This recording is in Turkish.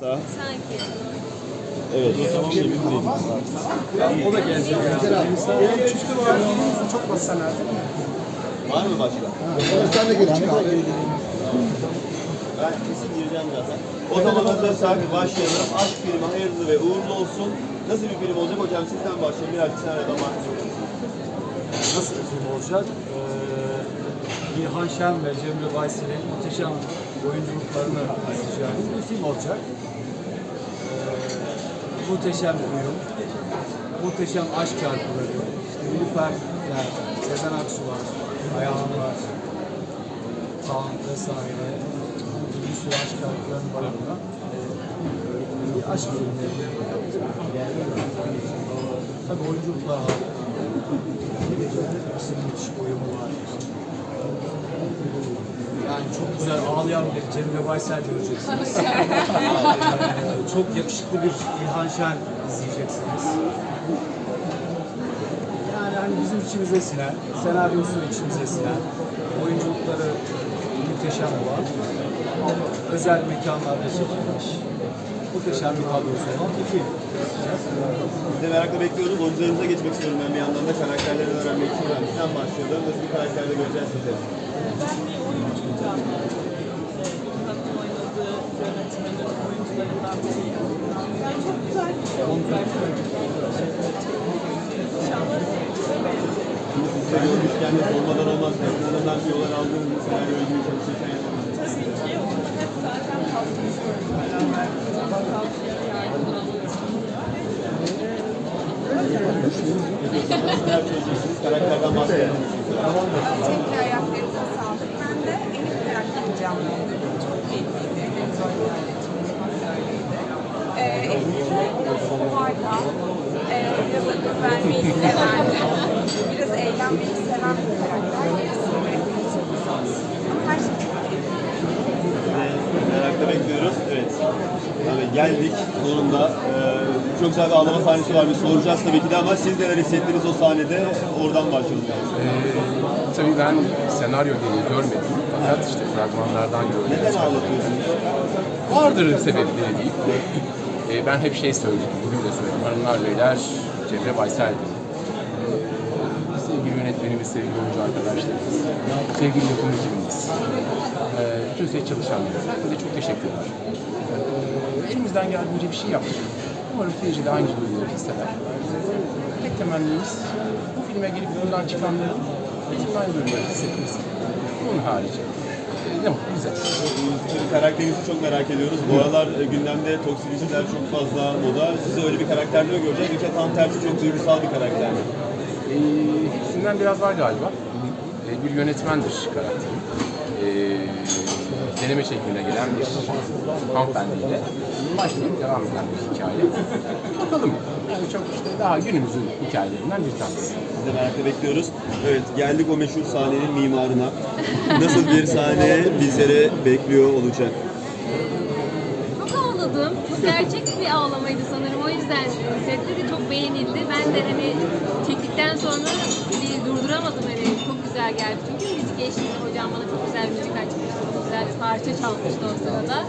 Sanki. Evet. O zaman da emin değilim. O da gelecek. Benim çıktı var. Çok basit Var mı başka? Sen de çık abi. Ben kesin gireceğim zaten. O zaman hazırsak başlayalım. Aşk filmi hayırlı ve uğurlu olsun. Nasıl bir film olacak hocam sizden başlayalım. Birazcık senaryodan bahsedelim. Nasıl bir film olacak? Ee, İlhan Şen ve Cemre Baysel'in muhteşem oyunculuklarını izleyeceğimiz bir film olacak. Ee, muhteşem bir uyum, muhteşem aşk şarkıları, işte Nilüfer'ler, Sezen Aksu var, Ayhan var, Kaan vesaire. Bir sürü aşk şarkılarının barındıran ee, bir aşk filmi. Tabii oyunculuklar harika. Hepsinin müthiş uyumu var. Çok güzel ağlayan bir Cemile Baysel göreceksiniz. Çok yakışıklı bir İlhan Şen izleyeceksiniz. Yani hani bizim içimize sinen, senaryosu içimize sinen, oyunculukları muhteşem olan, özel mekanlarda çekilmiş, muhteşem bir kadrosu olan bir film. Biz de merakla bekliyoruz. Oyuncularımıza geçmek istiyorum ben bir yandan da karakterleri öğrenmek için. Ben sizden başlayalım. Nasıl bir karakterde göreceğiz sizi? Ben bir oyuncu canlandırıyorum. Yılhan'ın oynadığı yönetmenin oyuncularından biriyim. Yani çok güzel bir şey olacak. İnşallah seyircilere beğenir. Şimdi sizi de görmüşken de sormadan olmaz. Yakınlarından bir yollar aldığınız bir senaryo ilgili çalışırken yapalım. Tabii ki onu hep zaten paylaşıyoruz beraber. Öncelikle ayaklarınıza sağlık. Ben de Elif karakterini canlandırdım. Çok keyifliydi. En zor yönetmenimiz öyleydi. Elif de biraz hovarda, biraz akıl vermeyi biraz eğlenmeyi seven bir karakter. Yarısını bırakmayı çok zor. Ama her şey çok keyifli. Ve merakla bekliyoruz. Evet. Yani geldik sonunda. Ee, çok güzel bir ağlama sahnesi var. Bir soracağız tabii ki de ama siz neler hissettiniz o sahnede? Oradan başlayalım. Ee, tabii ben senaryo diye görmedim. Fakat işte fragmanlardan gördüm. Neden ağlatıyorsunuz? Vardır sebepleri deyip. Ee, ben hep şey söyledim, bugün de söyledim. Hanımlar beyler, Cemre Baysel'di. Ee, sevgili yönetmenimiz, sevgili oyuncu arkadaşlarımız, sevgili yapım ekibimiz, ee, bütün set çalışanlarımız. Herkese çok teşekkürler. Ee, elimizden geldiğince bir şey yaptık. Umarım seyirci de aynı duyguları hisseder. Tek temennimiz bu filme gelip buradan çıkanların bizim aynı duyguları hissetmesi. Bunun harici. Ne mutlu bize. Karakterinizi çok merak ediyoruz. Bu aralar e, gündemde toksikiciler çok fazla moda. Sizi öyle bir karakterde mi göreceğiz? Yoksa tam tersi çok duygusal bir karakter? Ee, hepsinden biraz var galiba. Ee, bir yönetmendir karakterim. Ee, deneme şekline gelen bir hanımefendiyle başlayıp devam eden bir hikaye. Bakalım. Yani çok işte daha günümüzün hikayelerinden bir tanesi. Biz de merakla bekliyoruz. Evet geldik o meşhur sahnenin mimarına. Nasıl bir sahne bizlere bekliyor olacak? Ağladım. Çok gerçek bir ağlamaydı sanırım. O yüzden sette de çok beğenildi. Ben de hani çektikten sonra bir durduramadım hani çok güzel geldi. Çünkü müzik eşliğinde hocam bana çok güzel müzik açmıştı. Çok güzel bir parça çalmıştı o sırada.